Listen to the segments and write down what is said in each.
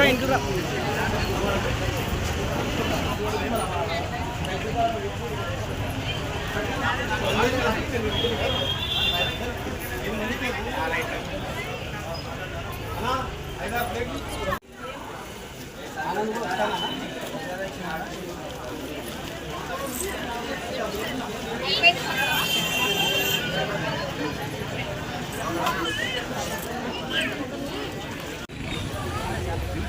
నిమిషం ఇంటిరా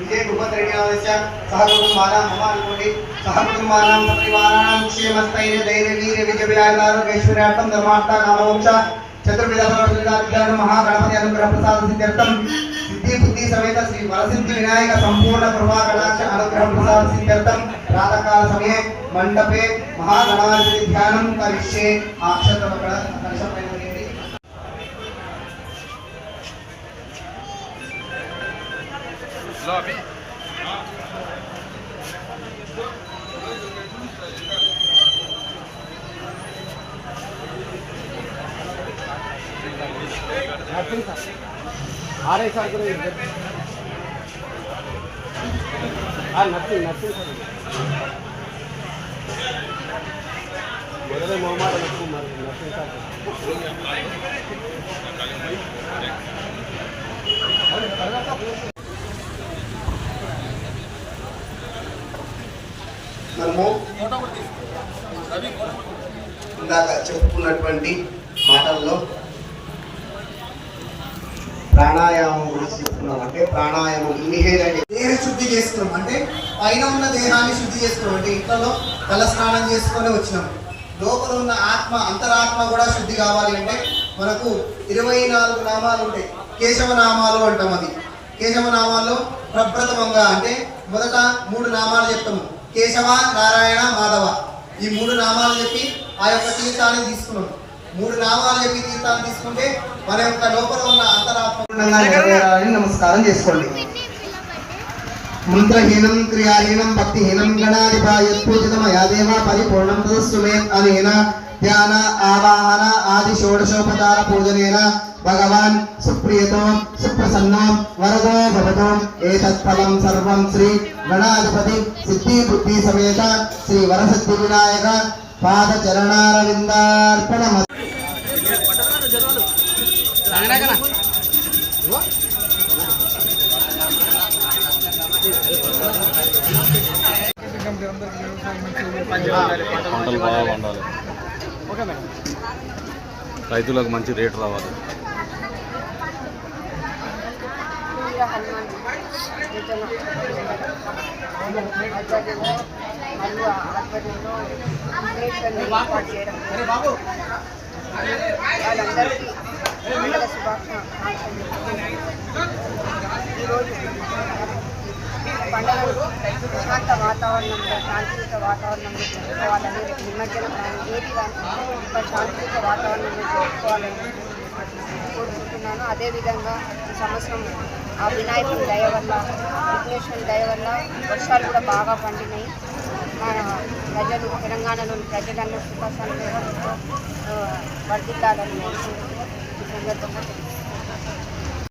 విజయ ఉపద్రవ్యాలస్య సహకుటుంబానాం మమ అనుకోండి సహకుటుంబానాం సపరివారాణం క్షేమస్థైర్య ధైర్య వీర్య విజయ వ్యాగారోగ్యైశ్వర్యార్థం ధర్మార్థ కామవంశ చతుర్విధ సర్వవిధాధ్యాన మహాగణపతి అనుగ్రహ ప్రసాద సిద్ధ్యర్థం సిద్ధి బుద్ధి సమేత శ్రీ వరసిద్ధి వినాయక సంపూర్ణ కృపా కటాక్ష అనుగ్రహ ప్రసాద సిద్ధ్యర్థం. ప్రాతకాల సమయ మండపే మహాగణాధిపతి ధ్యానం కరిష్యే. ఆ నక్షత్ర lobby. ఆరే సార్ కూడా నచ్చింది నచ్చింది సార్. మొదలై మొహమాట నచ్చింది మరి నచ్చింది సార్. ఇందాక చెప్పుకున్నటువంటి మాటల్లో ప్రాణాయామం గురించి చెప్తున్నాం అంటే ప్రాణాయామం ఇన్హేల్ అంటే దేహ శుద్ధి చేసుకున్నాం అంటే పైన ఉన్న దేహాన్ని శుద్ధి చేసుకున్నాం అంటే ఇంట్లో తల స్నానం చేసుకొని వచ్చినాం. లోపల ఉన్న ఆత్మ అంతరాత్మ కూడా శుద్ధి కావాలి అంటే మనకు ఇరవై నాలుగు నామాలు ఉంటాయి. కేశవ నామాలు అంటాం అది. కేశవ నామాల్లో ప్రప్రథమంగా అంటే మొదట మూడు నామాలు చెప్తాము. కేశవ నారాయణ మాధవ. ఈ మూడు నామాలు చెప్పి ఆ యొక్క తీర్థాన్ని తీసుకున్నాం మూడు నామాలు చెప్పి తీర్థాన్ని తీసుకుంటే మన యొక్క లోపల ఉన్న అంతరాత్మ నమస్కారం చేసుకోండి. మంత్రహీనం క్రియాహీనం భక్తిహీనం గణాధిపాయత్పూజితమయా దేవ పరిపూర్ణం తదస్సు మే అనేన. ధ్యాన ఆవాహన ఆది షోడశోపచార పూజనేన భగవాన్ సుప్రియతో సుప్రసన్నో వరదో భవతో ఏతత్ఫలం సర్వం శ్రీ గణాధిపతి సిద్ధి బుద్ధి సమేత శ్రీ వరసిద్ధి వినాయక పాద చరణారవిందార్పణ పంటలు బాగా పండాలి. Okay madam. రైతులకు మంచి రేటు రావాలి. వాళ్ళందరికీ శుభాకాంక్షలు. ఈరోజు పండుగలు ప్రశాంత వాతావరణంలో శాంతియుత వాతావరణంలో జరుపుకోవాలని నిమజ్జనం కానీ ఏది కానీ ఒక శాంతియుత వాతావరణంలో జరుపుకోవాలని కోరుకుంటున్నాను. అదేవిధంగా ఈ సంవత్సరం ఆ వినాయకుని దయ వల్ల విఘ్నేశ్వరుని దయ వల్ల వర్షాలు కూడా బాగా పండినాయి. మన ప్రజలు తెలంగాణలోని ప్రజలందరూ సుఖ సంతోషంతో వర్ధిల్లాలని ఈ సందర్భంగా